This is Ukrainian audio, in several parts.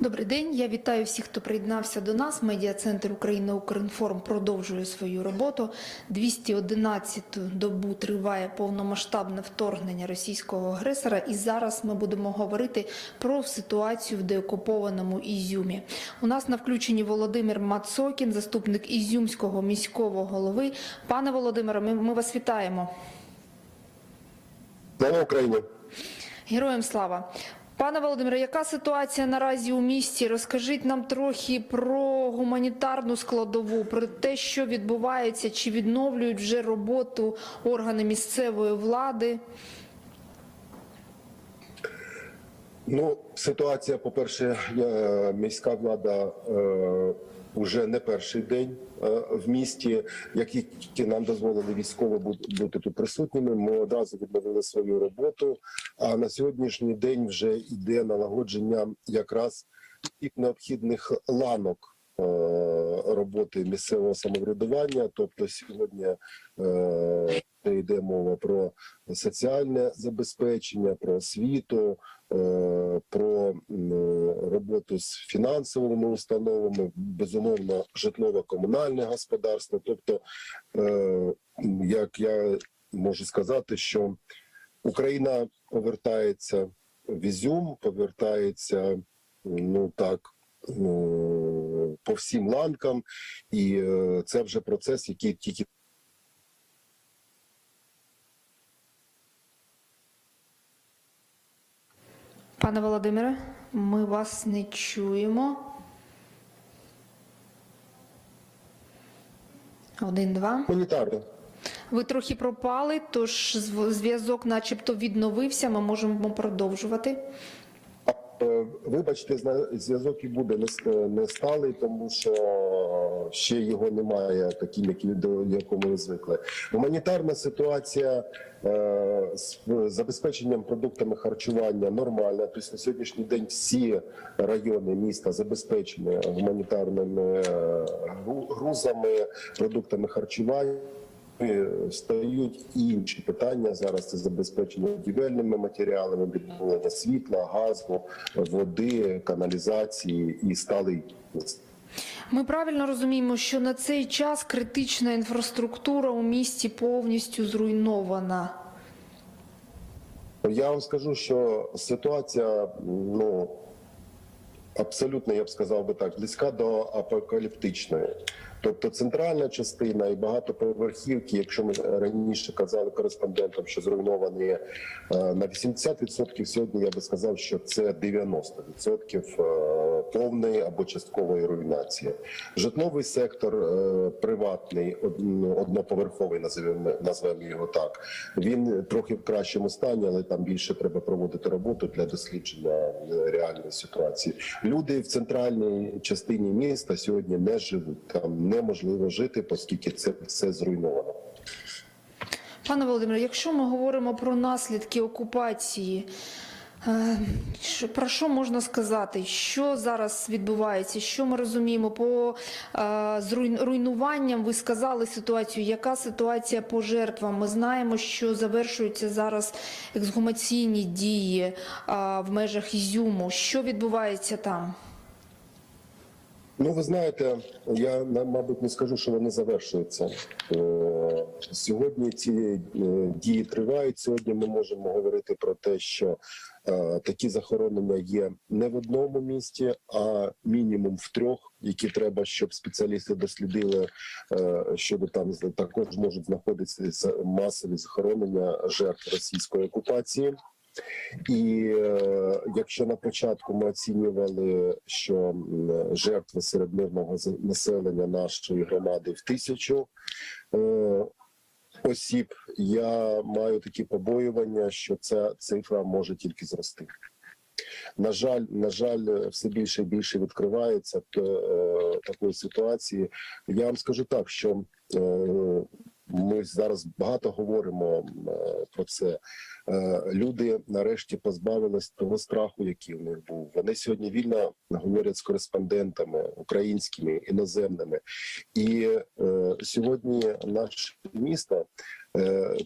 Добрий день. Я вітаю всіх, хто приєднався до нас. Медіа-центр Україна Укрінформ продовжує свою роботу. 211-ту добу триває повномасштабне вторгнення російського агресора. І зараз ми будемо говорити про ситуацію в деокупованому Ізюмі. У нас на включенні Володимир Мацокін, заступник Ізюмського міського голови. Пане Володимире, ми, ми вас вітаємо. Слава Україні! Героям слава. Пане Володимире, яка ситуація наразі у місті? Розкажіть нам трохи про гуманітарну складову, про те, що відбувається, чи відновлюють вже роботу органи місцевої влади. Ну, ситуація, по-перше, е, міська влада е, вже не перший день е, в місті. Як тільки нам дозволили військово бу- бути тут присутніми, ми одразу відновили свою роботу. А на сьогоднішній день вже йде налагодження якраз тих необхідних ланок. е, Роботи місцевого самоврядування, тобто сьогодні е, йде мова про соціальне забезпечення, про освіту, е, про роботу з фінансовими установами, безумовно, житлово-комунальне господарство. Тобто, е, як я можу сказати, що Україна повертається в Ізюм, повертається ну так. ну, По всім ланкам, і е, це вже процес, який тільки Пане Володимире, ми вас не чуємо. Один, два. Унітарно. Ви трохи пропали, тож зв- зв'язок, начебто, відновився. Ми можемо продовжувати. Е, Вибачте, зв'язок і буде не сталий, тому що ще його немає таким, до якому ми звикли. Гуманітарна ситуація е, з забезпеченням продуктами харчування нормальна. Тобто на сьогоднішній день всі райони міста забезпечені гуманітарними е, грузами, продуктами харчування. Е, Стають інші питання зараз. Це забезпечення будівельними матеріалами, відновлення світла, газу, води, каналізації і сталий. Ми правильно розуміємо, що на цей час критична інфраструктура у місті повністю зруйнована. Я вам скажу, що ситуація ну абсолютно, я б сказав би так, близька до апокаліптичної. Тобто центральна частина і багатоповерхівки, якщо ми раніше казали кореспондентам, що зруйновані е, на 80%, сьогодні я би сказав, що це 90% е, повної або часткової руйнації. Житловий сектор е, приватний, од- одноповерховий, називаємо назвемо його так. Він трохи в кращому стані, але там більше треба проводити роботу для дослідження е, реальної ситуації. Люди в центральній частині міста сьогодні не живуть. Там неможливо жити, оскільки це все зруйновано. Пане Володимире, якщо ми говоримо про наслідки окупації, про що можна сказати? Що зараз відбувається? Що ми розуміємо по е, руйнуванням? Ви сказали ситуацію. Яка ситуація по жертвам? Ми знаємо, що завершуються зараз ексгумаційні дії е, в межах Ізюму. Що відбувається там? Ну, ви знаєте, я мабуть не скажу, що вони завершуються. Е, Сьогодні ці е, дії тривають. Сьогодні ми можемо говорити про те, що е, такі захоронення є не в одному місті, а мінімум в трьох, які треба, щоб спеціалісти дослідили, е, щодо там також можуть знаходитися масові захоронення жертв російської окупації. І е, якщо на початку ми оцінювали, що жертви серед мирного населення нашої громади в тисячу е, осіб, я маю такі побоювання, що ця цифра може тільки зрости. На жаль, на жаль, все більше і більше відкривається то, е, такої ситуації. Я вам скажу так, що е, ми зараз багато говоримо е, про це. Е, Люди нарешті позбавились того страху, який в них був. Вони сьогодні вільно говорять з кореспондентами українськими іноземними. І е, сьогодні наше місто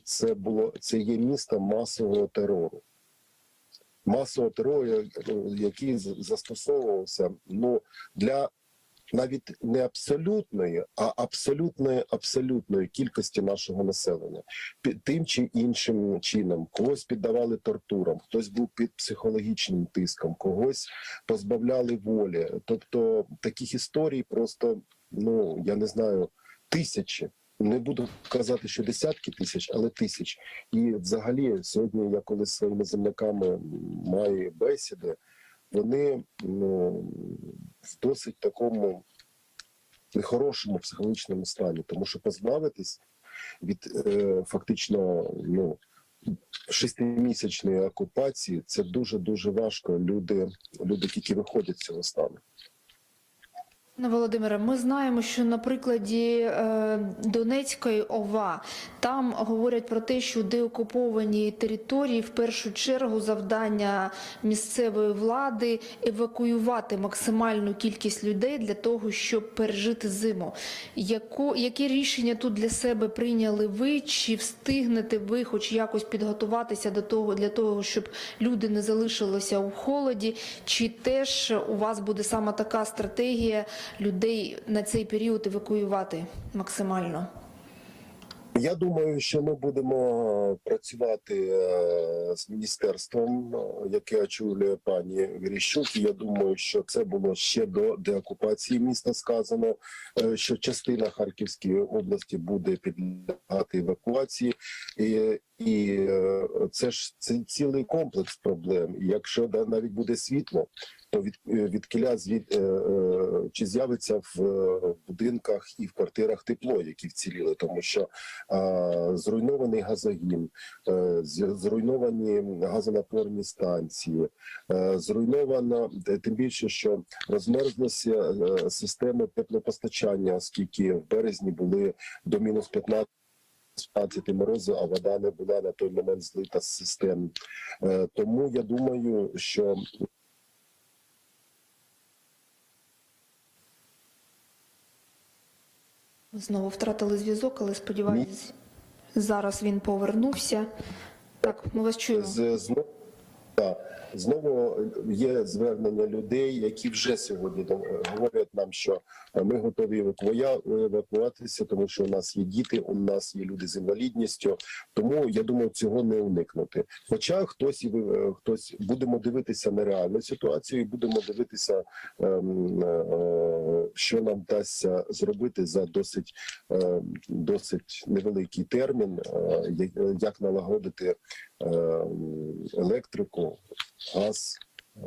це було це є місто масового терору. масового терору, який застосовувався ну для навіть не абсолютної, а абсолютної абсолютної кількості нашого населення Під тим чи іншим чином. Когось піддавали тортурам, хтось був під психологічним тиском, когось позбавляли волі. Тобто таких історій просто ну я не знаю тисячі. Не буду казати, що десятки тисяч, але тисяч. І взагалі, сьогодні я коли з своїми земляками маю бесіди, вони ну, в досить такому нехорошому психологічному стані, тому що позбавитись від е, фактично ну, шестимісячної окупації це дуже дуже важко. Люди, люди тільки виходять з цього стану. Володимире, ми знаємо, що на прикладі е, Донецької ОВА там говорять про те, що деокуповані території в першу чергу завдання місцевої влади евакуювати максимальну кількість людей для того, щоб пережити зиму. Яку, які рішення тут для себе прийняли ви? Чи встигнете ви хоч якось підготуватися до того для того, щоб люди не залишилися у холоді? Чи теж у вас буде саме така стратегія? Людей на цей період евакуювати максимально? Я думаю, що ми будемо працювати е, з міністерством, е, яке очолює пані Віріщук. Я думаю, що це було ще до деокупації міста. Сказано, е, що частина Харківської області буде підлягати евакуації, і, і е, це ж це цілий комплекс проблем. Якщо навіть буде світло, від, від кіля звід, е, е, чи з'явиться в е, будинках і в квартирах тепло, які вціліли, тому що а, зруйнований газогін, е, зруйновані газонапорні станції, е, зруйновано е, тим більше, що розмерзлися е, системи теплопостачання, оскільки в березні були до мінус 15 15 морозу, а вода не була на той момент злита з систем. Е, Тому я думаю, що Знову втратили зв'язок, але сподіваюсь, зараз він повернувся. Так, ми вас чуємо. з знову є звернення людей, які вже сьогодні е, говорять нам, що е, ми готові евакуатися, тому що у нас є діти, у нас є люди з інвалідністю. Тому я думаю, цього не уникнути. Хоча хтось і е, хтось будемо дивитися на реальну ситуацію, і будемо дивитися, ем, е, що нам вдасться зробити за досить е, досить невеликий термін, е, як налагодити е, електрику, газ, е,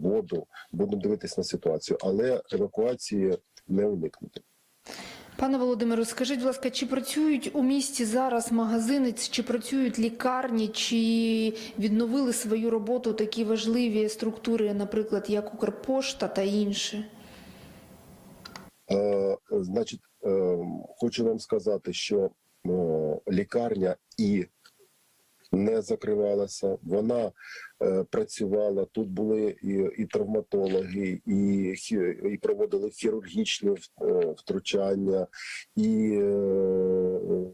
воду. Будемо дивитися на ситуацію, але евакуації не уникнути. Пане Володимире, скажіть, будь ласка, чи працюють у місті зараз магазини, чи працюють лікарні, чи відновили свою роботу такі важливі структури, наприклад, як Укрпошта та інші? Е, Значить, е, хочу вам сказати, що е, лікарня і не закривалася. Вона е, працювала. Тут були і, і травматологи, і, і проводили хірургічні е, втручання, і е,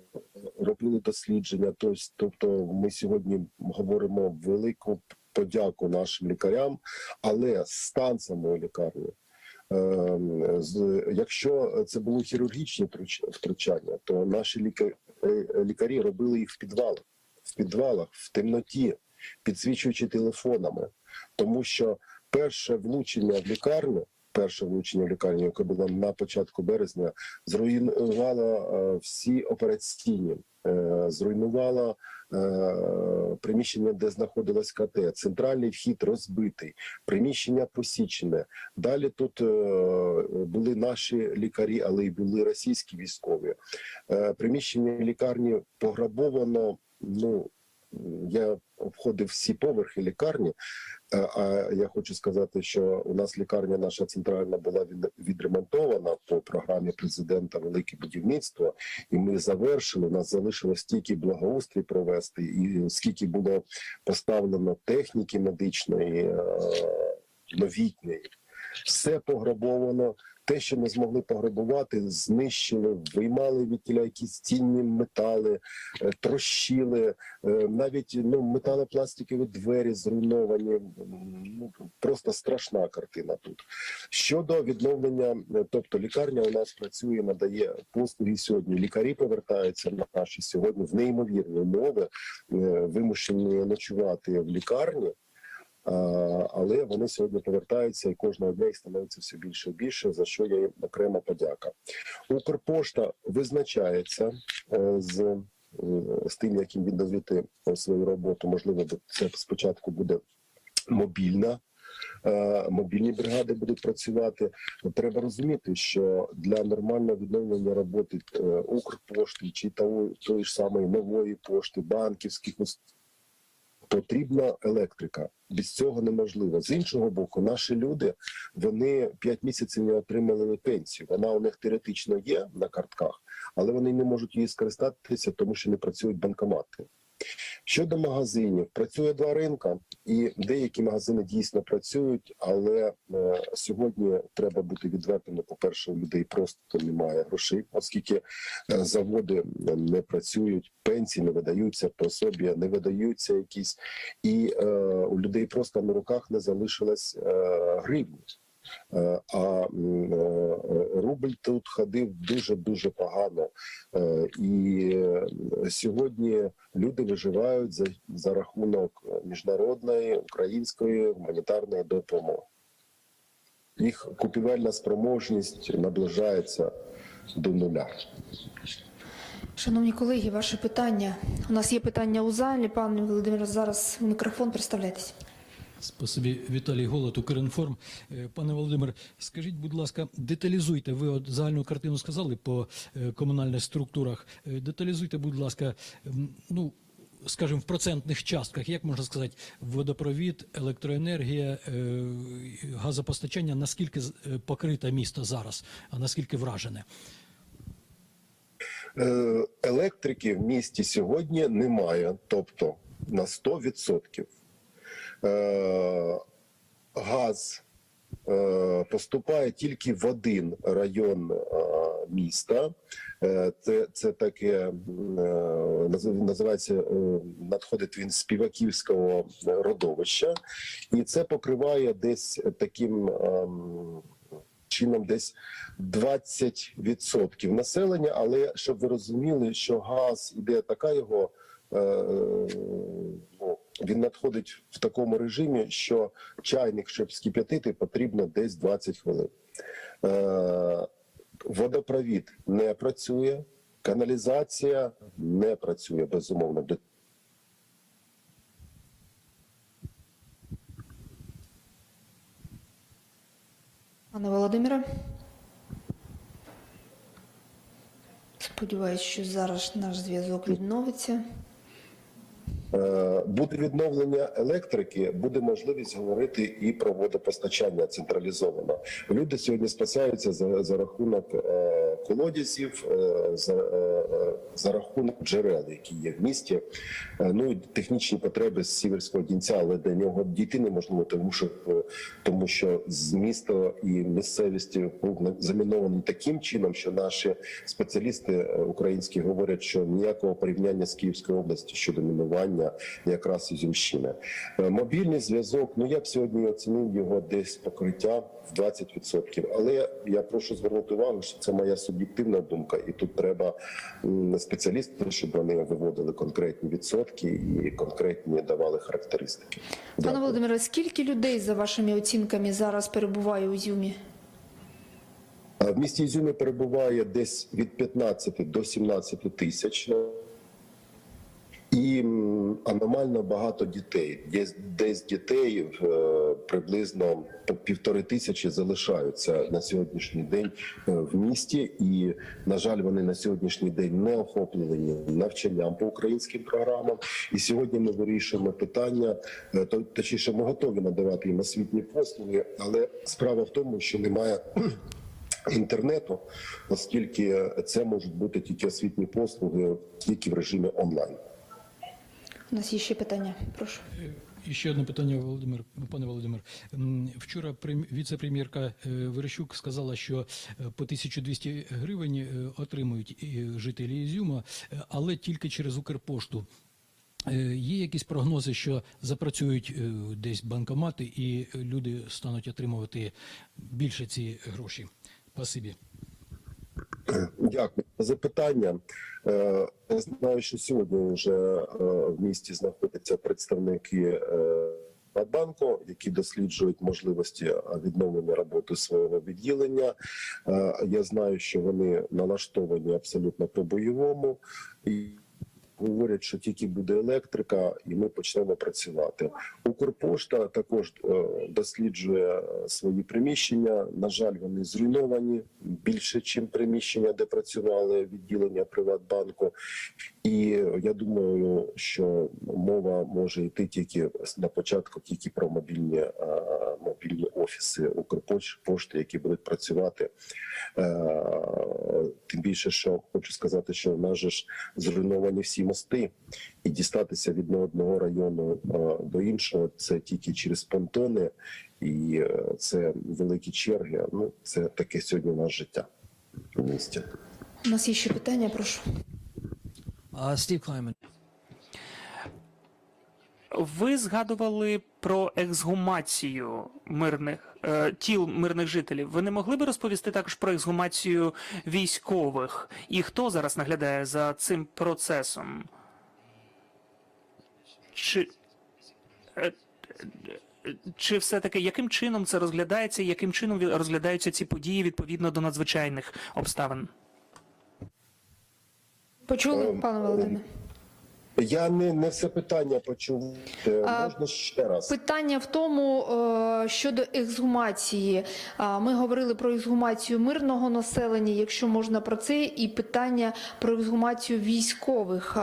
робили дослідження. Тобто, ми сьогодні говоримо велику подяку нашим лікарям, але стан самої лікарні. З- Якщо це були хірургічні втруч- втручання, то наші е, лікарі робили їх в підвалах, в підвалах, в темноті, підсвічуючи телефонами, тому що перше влучення в лікарню. Перше влучення в лікарню, яке було на початку березня, зруйнувало е, всі операційні, е, зруйнувало е, приміщення, де знаходилась КТ. Центральний вхід розбитий, приміщення посічене. Далі тут були наші лікарі, але й були російські військові. Приміщення лікарні пограбовано. Ну я обходив всі поверхи лікарні. Е, А я хочу сказати, що у нас лікарня наша центральна була від- відремонтована по програмі президента Велике будівництво, і ми завершили. У нас залишилось тільки благоустрій провести, і скільки було поставлено техніки медичної е, новітньої. Все пограбовано, те, що не змогли пограбувати, знищили, виймали від тіля якісь цінні метали, е, трощили, е, навіть ну металопластикові двері зруйновані. Ну просто страшна картина тут. Щодо відновлення, е, тобто лікарня у нас працює, надає послуги сьогодні. Лікарі повертаються на наші сьогодні в неймовірні умови, вимушені ночувати в лікарні. Але вони сьогодні повертаються, і кожного дня їх становиться все більше і більше. За що я їм окрема подяка. Укрпошта визначається е, з, е, з тим, яким відновити свою роботу. Можливо, це спочатку буде мобільна. е, Мобільні бригади будуть працювати. Треба розуміти, що для нормального відновлення роботи е, Укрпошти чи тої ж самої нової пошти, банківських уст- потрібна електрика. Без цього неможливо. З іншого боку, наші люди вони 5 місяців не отримали пенсію. Вона у них теоретично є на картках, але вони не можуть її скористатися, тому що не працюють банкомати. Щодо магазинів, працює два ринка, і деякі магазини дійсно працюють, але е, сьогодні треба бути відвертими. По перше, у людей просто немає грошей, оскільки е, заводи не працюють, пенсії не видаються, пособі не видаються якісь, і е, у людей просто на руках не залишилось е, гривні. Е, А е, рубль тут ходив дуже дуже погано, Е, і сьогодні люди виживають за, за рахунок міжнародної української гуманітарної допомоги. Їх купівельна спроможність наближається до нуля. Шановні колеги, ваше питання. У нас є питання у залі. Пане Володимире, зараз мікрофон представляйтесь. Спасибі, Віталій Голод, Укрінформ. Е, Пане Володимир, скажіть, будь ласка, деталізуйте. Ви от загальну картину сказали по е, комунальних структурах. Е, Деталізуйте, будь ласка, ну. Скажімо, в процентних частках, як можна сказати, водопровід, електроенергія, газопостачання, наскільки покрите місто зараз, а наскільки вражене? Електрики в місті сьогодні немає, тобто на 100%. Е, Газ е, поступає тільки в один район е, міста. Це, це таке називається надходить він з співаківського родовища, і це покриває десь таким. ем, чином десь 20% населення. Але щоб ви розуміли, що газ іде така його. Він надходить в такому режимі, що чайник, щоб скип'ятити, потрібно десь 20 хвилин. Е, Водопровід не працює, каналізація не працює безумовно. Пане Володимире. Сподіваюсь, що зараз наш зв'язок відновиться. Е, Буде відновлення електрики, буде можливість говорити і про водопостачання централізовано. Люди сьогодні спасаються за, за рахунок е, колодязів, е, за, е, е, за рахунок джерел, які є в місті. Ну і технічні потреби з сіверського дінця, але до нього дійти неможливо, тому що тому що з міста і місцевості був замінований таким чином, що наші спеціалісти українські говорять, що ніякого порівняння з Київською областю щодо мінування якраз Ізюмщини. Е, Мобільний зв'язок. Ну я б сьогодні оцінив його десь покриття в 20%. Але я прошу звернути увагу, що це моя суб'єктивна думка, і тут треба спеціалісти, щоб вони виводили конкретні відсотки і конкретні давали характеристики. Пане Володимире, скільки людей за вашими оцінками зараз перебуває у Зюмі? В місті Ізюмі перебуває десь від 15 до 17 тисяч. І аномально багато дітей. Десь, десь дітей е, приблизно півтори тисячі залишаються на сьогоднішній день е, в місті, і на жаль, вони на сьогоднішній день не охоплені навчанням по українським програмам. І сьогодні ми вирішуємо питання, е, то точніше, ми готові надавати їм освітні послуги, але справа в тому, що немає інтернету, оскільки це можуть бути тільки освітні послуги тільки в режимі онлайн. У нас є ще питання. Прошу. І ще одне питання, Володимир, пане Володимир. Вчора прем- віце-прем'єрка е, Верещук сказала, що е, по 1200 гривень е, отримують е, жителі Ізюма, е, але тільки через Укрпошту. Е, Є якісь прогнози, що запрацюють е, десь банкомати і люди стануть отримувати більше ці гроші? Спасибі. Дякую за запитання. Е, Я знаю, що сьогодні вже е, в місті знаходяться представники е, Нацбанку, які досліджують можливості відновлення роботи свого відділення. Я знаю, що вони налаштовані абсолютно по-бойовому і. Говорять, що тільки буде електрика, і ми почнемо працювати. Укрпошта також е, досліджує е, свої приміщення. На жаль, вони зруйновані більше, ніж приміщення, де працювали відділення Приватбанку. І я думаю, що мова може йти тільки на початку, тільки про мобільні е, мобільні офіси Укрпошти, які будуть працювати. Тим більше, що хочу сказати, що в нас ж зруйновані всі мости, і дістатися від одного району до іншого це тільки через понтони, і е, це великі черги. Ну це таке сьогодні у нас життя в місті. У нас є ще питання, прошу. Uh, Steve Kleiman. Ви згадували про ексгумацію мирних тіл мирних жителів. Ви не могли би розповісти також про ексгумацію військових? І хто зараз наглядає за цим процесом? Чи, е, е, чи все-таки яким чином це розглядається, яким чином розглядаються ці події відповідно до надзвичайних обставин? Почули, пане Володимире? Я не, не все питання почув. Е, Можна ще раз. Питання в тому е, щодо ексгумації. Ми говорили про ексгумацію мирного населення, якщо можна про це, і питання про ексгумацію військових.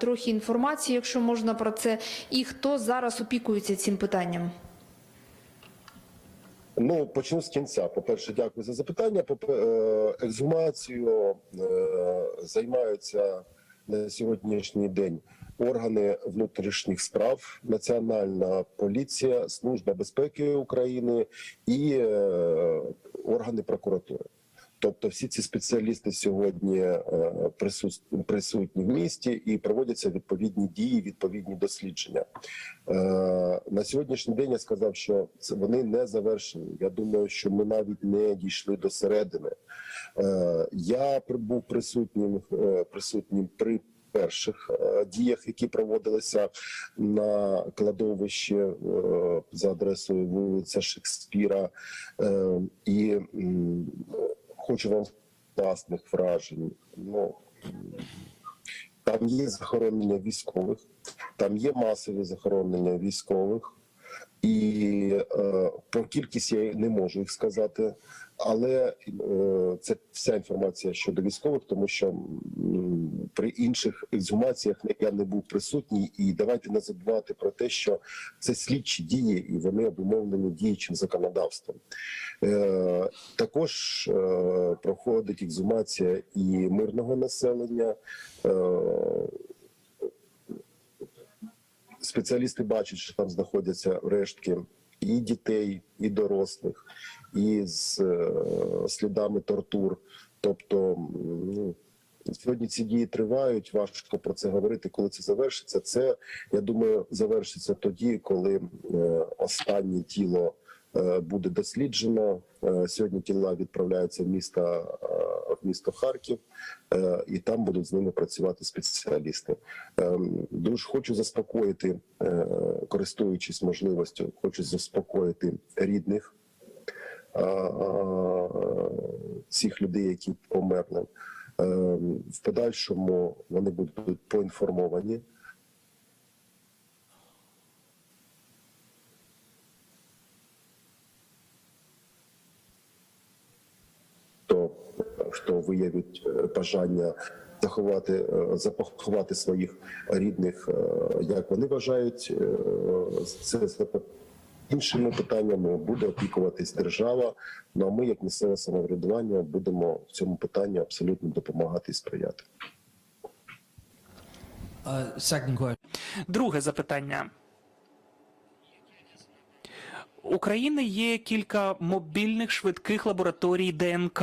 Трохи інформації, якщо можна про це, і хто зараз опікується цим питанням. Ну, почну з кінця. По-перше, дякую за запитання. Попе- е, Ексгумацією е, займаються на сьогоднішній день органи внутрішніх справ, Національна поліція, Служба безпеки України і е, органи прокуратури. Тобто всі ці спеціалісти сьогодні е, присутні в місті і проводяться відповідні дії, відповідні дослідження. Е, На сьогоднішній день я сказав, що вони не завершені. Я думаю, що ми навіть не дійшли до середини. Е, Я був присутнім присутнім при перших діях, які проводилися на кладовищі за адресою вулиця Шекспіра, і хочу вам власних вражень. Ну там є захоронення військових, там є масові захоронення військових, і е, по кількість я не можу їх сказати, але е, це вся інформація щодо військових, тому що при інших ексгумаціях я не був присутній. І давайте не забувати про те, що це слідчі дії, і вони обумовлені діючим законодавством. Е, також е, проходить ексгумація і мирного населення. Спеціалісти бачать, що там знаходяться рештки і дітей, і дорослих, і з е, слідами тортур. Тобто, ну, сьогодні ці дії тривають. Важко про це говорити, коли це завершиться. Це я думаю, завершиться тоді, коли е, останнє тіло. е, Буде досліджено сьогодні. Тіла відправляються в місто в місто Харків, і там будуть з ними працювати спеціалісти. Дуже хочу заспокоїти, користуючись можливістю, хочу заспокоїти рідних цих людей, які померли. Ем, В подальшому вони будуть поінформовані. хто, хто виявить е, бажання заховати, е, запоховати своїх рідних, е, як вони вважають, е, це іншими питаннями буде опікуватись держава. Ну а ми, як місцеве самоврядування, будемо в цьому питанні абсолютно допомагати і сприяти. Друге запитання. України є кілька мобільних швидких лабораторій ДНК,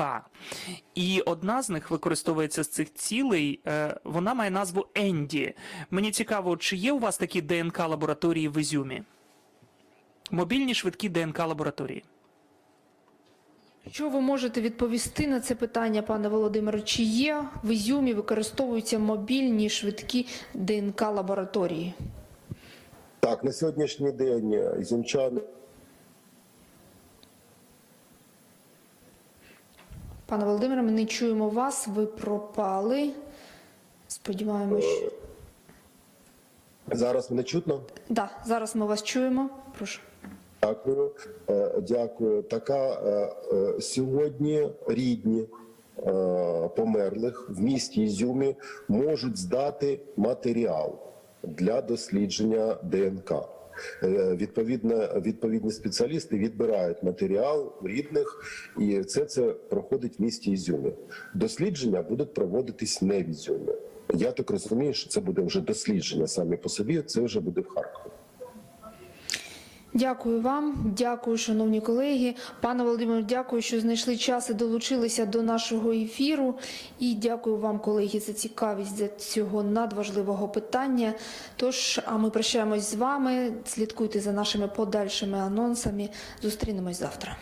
і одна з них використовується з цих цілей. е, Вона має назву Енді. Мені цікаво, чи є у вас такі ДНК лабораторії в Ізюмі? Мобільні швидкі ДНК лабораторії. Що ви можете відповісти на це питання, пане Володимире? Чи є в Ізюмі використовуються мобільні швидкі ДНК лабораторії? Так, на сьогоднішній день ізюмчани Пане Володимире, ми не чуємо вас, ви пропали. Сподіваємось. що- зараз мене чутно. Да, зараз ми вас чуємо. Прошу. Дякую, Е, дякую. Така е, е, сьогодні рідні померлих в місті Ізюмі можуть здати матеріал для дослідження ДНК. Відповідно, відповідні спеціалісти відбирають матеріал рідних, і це це проходить в місті Ізюмі. Дослідження будуть проводитись не в Ізюмі. Я так розумію, що це буде вже дослідження самі по собі. Це вже буде в Харкові. Дякую вам, дякую, шановні колеги. Пане Володимире, дякую, що знайшли час і долучилися до нашого ефіру. І дякую вам, колеги, за цікавість за цього надважливого питання. Тож, а ми прощаємось з вами. Слідкуйте за нашими подальшими анонсами. Зустрінемось завтра.